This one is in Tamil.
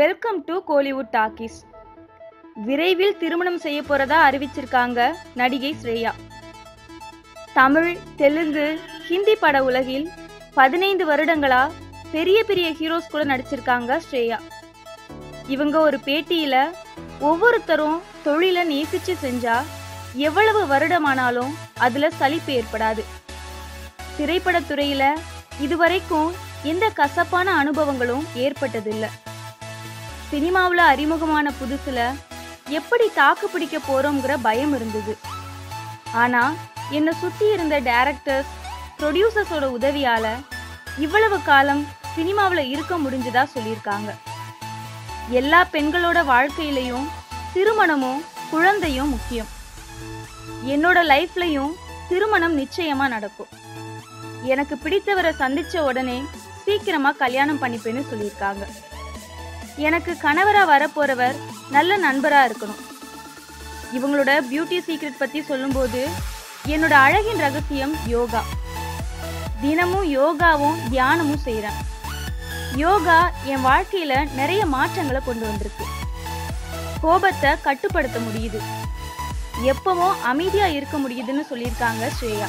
வெல்கம் டு கோலிவுட் டாக்கீஸ் விரைவில் திருமணம் செய்ய போறதா அறிவிச்சிருக்காங்க நடிகை ஸ்ரேயா. தமிழ் தெலுங்கு ஹிந்தி பட உலகில் பதினைந்து வருடங்களா பெரிய பெரிய ஹீரோஸ் கூட நடிச்சிருக்காங்க ஸ்ரேயா. இவங்க ஒரு பேட்டியில ஒவ்வொருத்தரும் தொழிலை நேசிச்சு செஞ்சா எவ்வளவு வருடமானாலும் அதுல சலிப்பு ஏற்படாது. திரைப்படத்துறையில இதுவரைக்கும் எந்த கசப்பான அனுபவங்களும் ஏற்பட்டதில்லை. சினிமாவில் அறிமுகமான புதுசுல எப்படி தாக்கு பிடிக்க போறோங்கிற பயம் இருந்தது. ஆனா என்னை சுத்தி இருந்த டேரக்டர்ஸ் ப்ரொடியூசர்ஸோட உதவியால இவ்வளவு காலம் சினிமாவில் இருக்க முடிஞ்சதா சொல்லியிருக்காங்க. எல்லா பெண்களோட வாழ்க்கையிலையும் திருமணமும் குழந்தையும் முக்கியம். என்னோட லைஃப்லையும் திருமணம் நிச்சயமா நடக்கும். எனக்கு பிடித்தவரை சந்திச்ச உடனே சீக்கிரமா கல்யாணம் பண்ணிப்பேன்னு சொல்லியிருக்காங்க. எனக்கு கணவரா வரப்போறவர் நல்ல நண்பரா இருக்கணும். இவங்களோட பியூட்டி சீக்ரெட் பத்தி சொல்லும்போது என்னோட அழகின் ரகசியம் யோகா. தினமும் யோகாவும் தியானமும் செய்கிறேன் யோகா என் வாழ்க்கையில நிறைய மாற்றங்களை கொண்டு வந்திருக்கு. கோபத்தை கட்டுப்படுத்த முடியுது. எப்பவும் அமைதியா இருக்க முடியுதுன்னு சொல்லியிருக்காங்க ஸ்ரேயா.